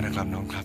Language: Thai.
ากนะครับน้องครับ